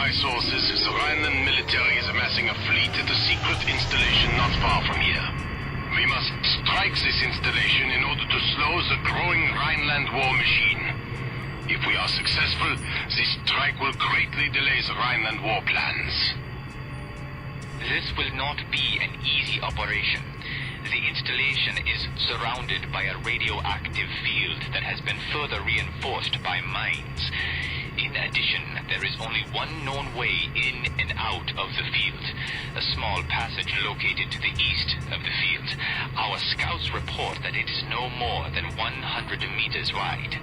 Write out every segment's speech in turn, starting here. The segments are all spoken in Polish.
my sources, the Rhineland military is amassing a fleet at a secret installation not far from here. We must strike this installation in order to slow the growing Rhineland war machine. If we are successful, this strike will greatly delay the Rhineland war plans. This will not be an easy operation. The installation is surrounded by a radioactive field that has been further reinforced by mines. In addition, there is only one known way in and out of the field. A small passage located to the east of the field. Our scouts report that it is no more than 100 meters wide.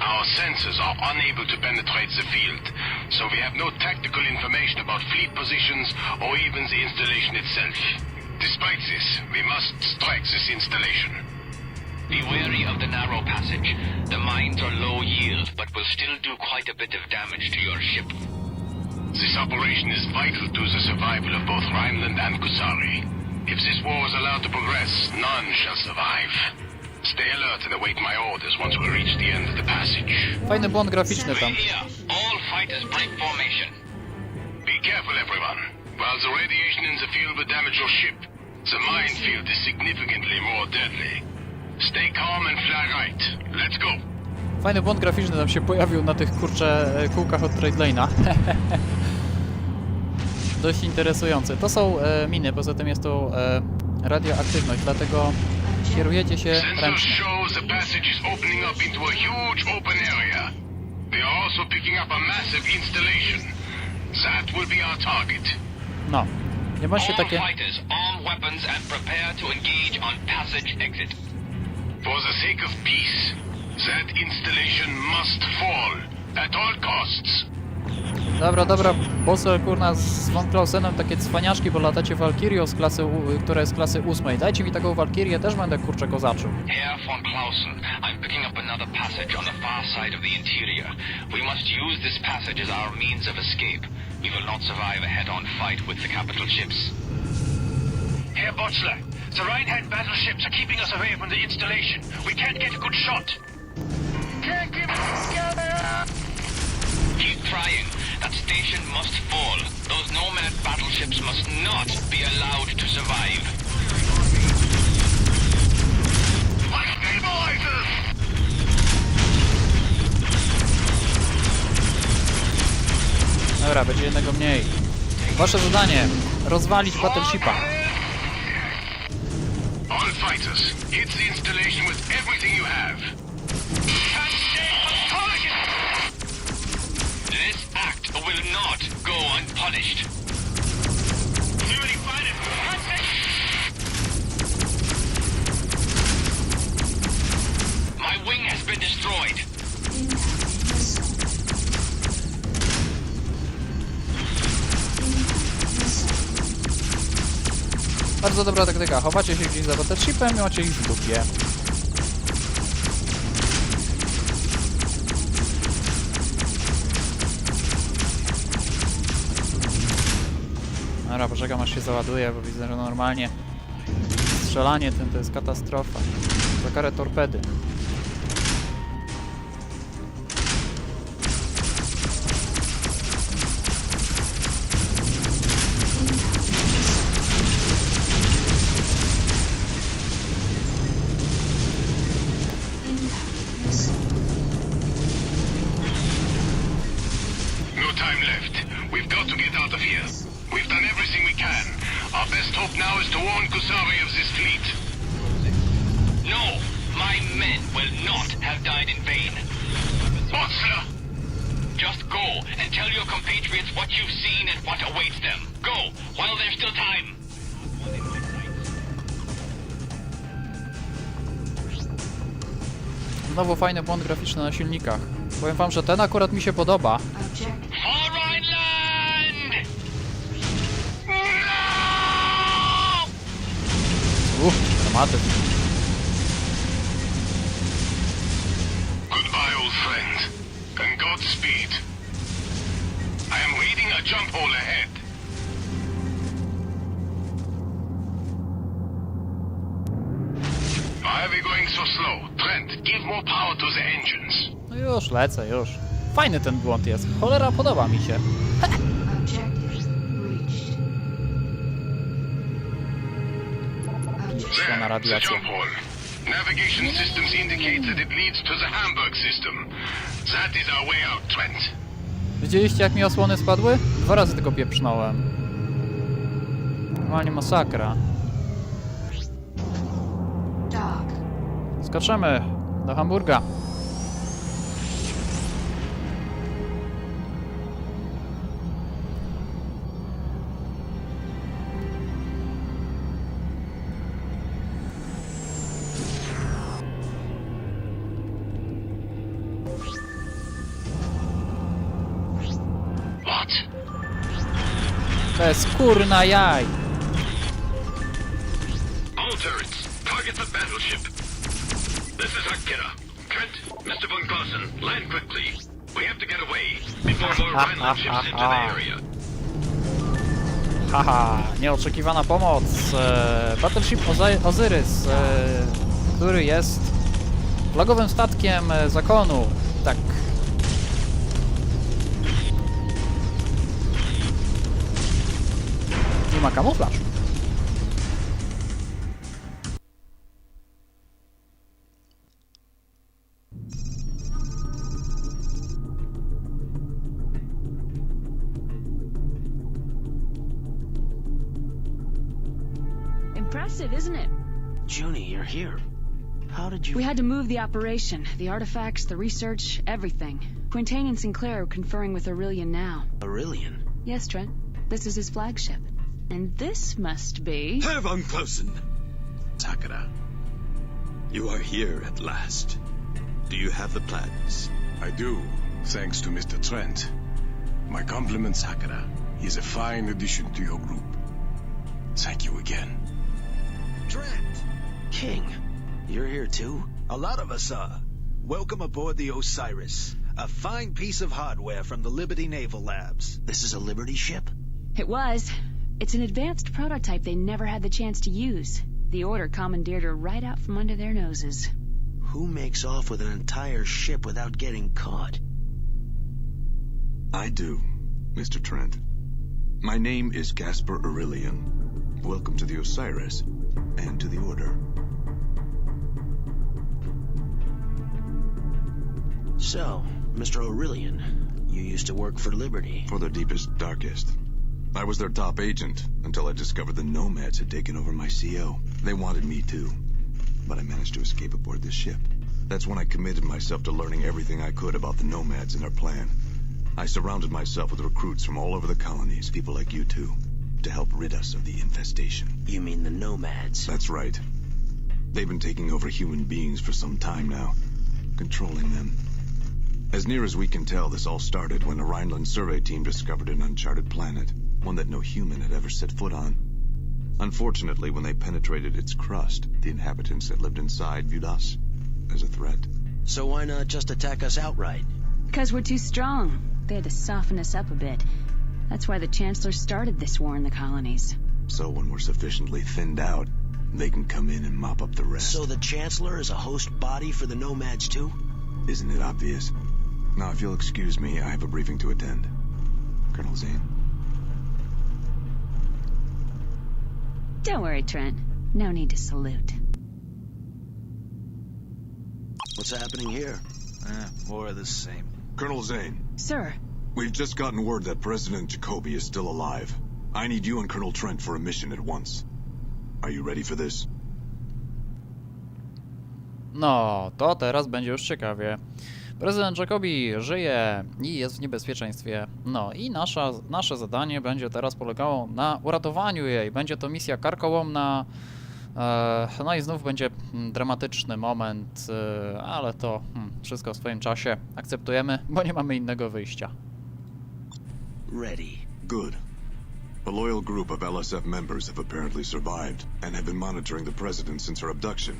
Our sensors are unable to penetrate the field, so we have no tactical information about fleet positions or even the installation itself. Despite this, we must strike this installation. Be wary of the narrow passage. The mines are low yield, but will still do quite a bit of damage to your ship. This operation is vital to the survival of both Rhineland and Kusari. If this war is allowed to progress, none shall survive. Stay alert and await my orders once we reach the end of the passage. Fajny błąd graficzny tam. Here, all fighters break formation. Be careful, everyone. While the radiation in the field will damage your ship, the minefield is significantly more deadly. Stay calm and fly right. Let's go. Fajny błąd graficzny tam się pojawił na tych kurcze kółkach od Trade Lane'a. Dość interesujące. To są e, miny, poza tym jest to e, radioaktywność, dlatego kierujecie się Sensors ręcznie. shows the passage is opening up into a huge open area. They are also picking up a massive installation. That will be our target. No. Nie bądźcie All takie... fighters, arm weapons and prepare to engage on passage exit. For the sake of peace, that installation must fall at all costs. Dobra, dobra, bossy kurna z Von Klausenem takie cwaniaszki, bo latacie Valkyrią z klasy, u- która jest z klasy ósmej. Dajcie mi taką Valkyrię, też będę kurczę kozaczył. Herr von Clausen, I'm picking up another passage on the far side of the interior. We must use this passage as our means of escape. We will not survive a head-on fight with the capital ships. Herr Botzler, the Rhinehead battleships are keeping us away from the installation. We can't get a good shot. Can't keep Keep trying. That station must fall. Those nomad battleships must not be allowed to survive. Stabilizers! Dobra, będzie jednego mniej. Wasze zadanie, rozwalić Battleshipa. All hit the installation with everything you have. This act will not go unpunished. My wing has been destroyed. Bardzo dobra taktyka. Chowacie się gdzieś za Battleshipem i macie ich w dupie. Dobra, poczekam aż się załaduje, bo widzę, że normalnie strzelanie tym to jest katastrofa. Za karę torpedy. Died in vain. Botzler! Just go and tell your compatriots what you've seen and what awaits them. Go, while there's still time. Znowu fajny błąd graficzny na silnikach. Powiem wam, że ten akurat mi się podoba. For Rhineland! Uff, dramatyzm. More power to the engines. No już, lecę, już. Fajny ten błąd jest. Cholera, podoba mi się. Objective reached. Pieprzona There, the radiacja. jump hole. Navigation systems indicate that it leads to the Hamburg system. That is our way out, Trent. Widzieliście jak mi osłony spadły? Dwa razy tylko pieprznąłem. Normalnie masakra. Skaczemy do Hamburga. Bez kurna jaj. All turrets, target the battleship. This is Akira. Trent, Mr. von Gossen, land quickly. We have to get away before more Rhineland ships enter the area. Haha, nieoczekiwana pomoc. E, Battleship Ozy- Ozyrys, e, który jest flagowym statkiem e, zakonu. Tak. I ma kamuflaż. We had to move the operation, the artifacts, the research, everything. Quintain and Sinclair are conferring with Aurelian now. Aurelian? Yes, Trent. This is his flagship. And this must be... Herr von Clausen! Takara, you are here at last. Do you have the plans? I do, thanks to Mr. Trent. My compliments, Sakura. He's a fine addition to your group. Thank you again. Trent! King, you're here too? A lot of us are. Welcome aboard the Osiris, a fine piece of hardware from the Liberty Naval Labs. This is a Liberty ship? It was. It's an advanced prototype they never had the chance to use. The Order commandeered her right out from under their noses. Who makes off with an entire ship without getting caught? I do, Mr. Trent. My name is Gasper Aurelian. Welcome to the Osiris and to the Order. So, Mr. Aurelian, you used to work for Liberty. For their deepest, darkest. I was their top agent until I discovered the Nomads had taken over my CO. They wanted me too, but I managed to escape aboard this ship. That's when I committed myself to learning everything I could about the Nomads and their plan. I surrounded myself with recruits from all over the colonies, people like you two, to help rid us of the infestation. You mean the Nomads? That's right. They've been taking over human beings for some time now, controlling them. As near as we can tell, this all started when a Rhineland survey team discovered an uncharted planet, one that no human had ever set foot on. Unfortunately, when they penetrated its crust, the inhabitants that lived inside viewed us as a threat. So why not just attack us outright? Because we're too strong. They had to soften us up a bit. That's why the Chancellor started this war in the colonies. So when we're sufficiently thinned out, they can come in and mop up the rest. So the Chancellor is a host body for the Nomads too? Isn't it obvious? Now, if you'll excuse me, I have a briefing to attend. Colonel Zane. Don't worry, Trent. No need to salute. What's happening here? Eh, more of the same. Colonel Zane, Sir, we've just gotten word that President Jacoby is still alive. I need you and Colonel Trent for a mission at once. Are you ready for this? No, to teraz będzie już ciekawie. Prezydent Jacobi żyje i jest w niebezpieczeństwie. No i nasza, nasze zadanie będzie teraz polegało na uratowaniu jej. Będzie to misja karkołomna. E, no i znów będzie mm, dramatyczny moment, e, ale to hmm, wszystko w swoim czasie akceptujemy, bo nie mamy innego wyjścia. Ready. Good. A loyal group of LSF members have apparently survived and have been monitoring the president since her abduction.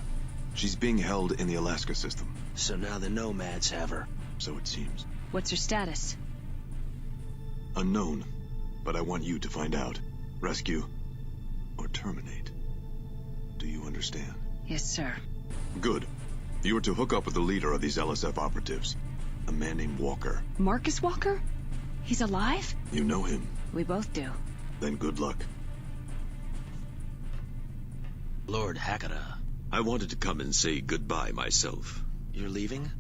She's being held in the Alaska system, So now the Nomads have her. so it seems. what's her status? Unknown, but I want you to find out. Rescue or terminate. Do you understand? Yes, sir. Good. You are to hook up with the leader of these LSF operatives. A man named Walker. Marcus Walker? He's alive? You know him. We both do. Then good luck. Lord Hakata, uh, I wanted to come and say goodbye myself. you're leaving?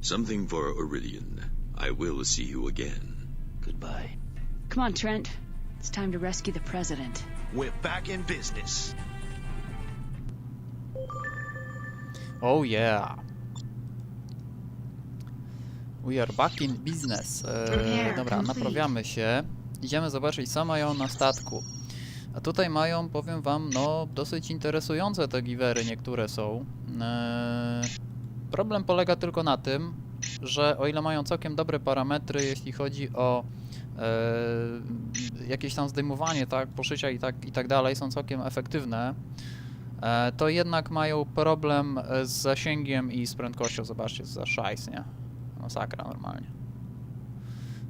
Something for Aurelian. I will see you again. Goodbye. Come on, Trent. It's time to rescue the president. We're back in business. Oh yeah. We are back in business. Eee, dobra, naprawiamy się. Idziemy zobaczyć, co mają na statku. A tutaj mają, powiem wam, no dosyć interesujące te giwery niektóre są. Eee, problem polega tylko na tym, że o ile mają całkiem dobre parametry, jeśli chodzi o eee, jakieś tam zdejmowanie, tak, poszycia i tak, i tak dalej, są całkiem efektywne, e, to jednak mają problem e, z zasięgiem i z prędkością. Zobaczcie, za szajs, nie? Masakra normalnie.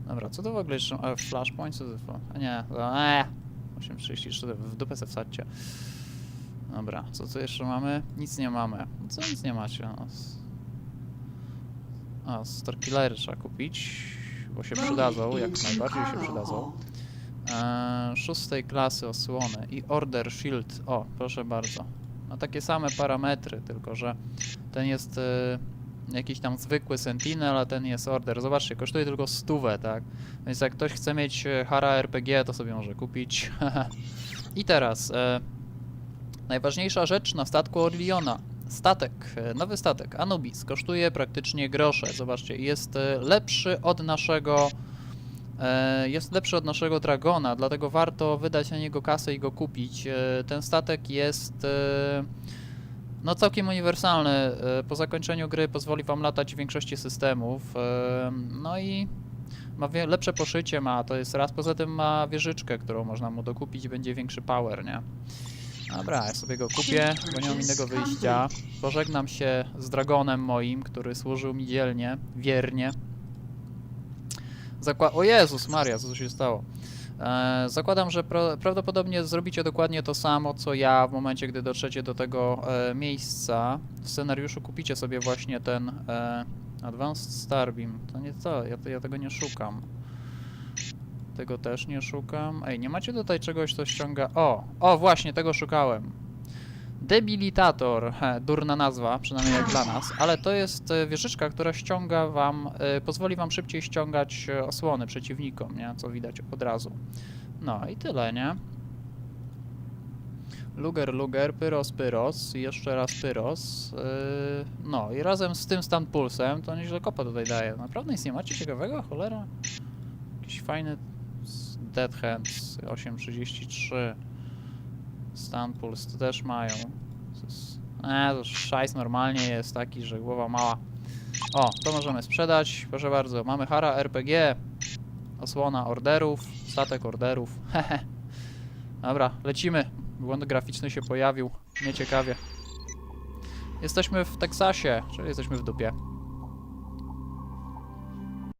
Dobra, co to w ogóle jeszcze? E, flashpoint? Co to? Nie, eee, 8.34, w dupę se wsadźcie. Dobra, co tu jeszcze mamy? Nic nie mamy. Co nic nie macie? No, A, Starkillery trzeba kupić, bo się przydadzą, jak najbardziej się przydadzą. Eee, szóstej klasy osłony i Order Shield. O, proszę bardzo. No takie same parametry, tylko że ten jest e, jakiś tam zwykły Sentinel, a ten jest Order. Zobaczcie, kosztuje tylko stówę, tak? Więc jak ktoś chce mieć e, Hara RPG, to sobie może kupić. I teraz e, najważniejsza rzecz na statku Orliona. Statek, e, nowy statek, Anubis, kosztuje praktycznie grosze. Zobaczcie, jest e, lepszy od naszego jest lepszy od naszego Dragona, dlatego warto wydać na niego kasę i go kupić. Ten statek jest no całkiem uniwersalny. E, Po zakończeniu gry pozwoli wam latać w większości systemów. E, No i ma lepsze poszycie ma, to jest raz. Poza tym ma wieżyczkę, którą można mu dokupić będzie większy power, nie? Dobra, ja sobie go kupię, bo nie mam innego wyjścia. Pożegnam się z Dragonem moim, który służył mi dzielnie, wiernie. Zakła o Jezus Maria, co tu się stało? E, zakładam, że pra prawdopodobnie zrobicie dokładnie to samo, co ja w momencie, gdy dotrzecie do tego e, miejsca. W scenariuszu kupicie sobie właśnie ten e, Advanced Starbeam. To nie to, ja, ja tego nie szukam. Tego też nie szukam. Ej, nie macie tutaj czegoś, co ściąga... O! O, właśnie, tego szukałem. Debilitator, he, durna nazwa, przynajmniej jak dla nas, ale to jest e, wieżyczka, która ściąga wam, e, pozwoli wam szybciej ściągać e, osłony przeciwnikom, nie? Co widać od razu. No i tyle, nie? Luger, Luger, Pyros, Pyros, jeszcze raz Pyros. Yy, no i razem z tym Stand Pulsem to nieźle kopa tutaj daje. Naprawdę nic nie macie ciekawego? Cholera? Jakiś fajny Dead Hands 8.33 Stand Pulse to też mają. To jest- E, to szajs normalnie jest taki, że głowa mała. O, to możemy sprzedać. Proszę bardzo, mamy Hara RPG, osłona orderów, statek orderów. Hehe. Dobra, lecimy. Błąd graficzny się pojawił. Nieciekawie. Jesteśmy w Teksasie, czyli jesteśmy w dupie.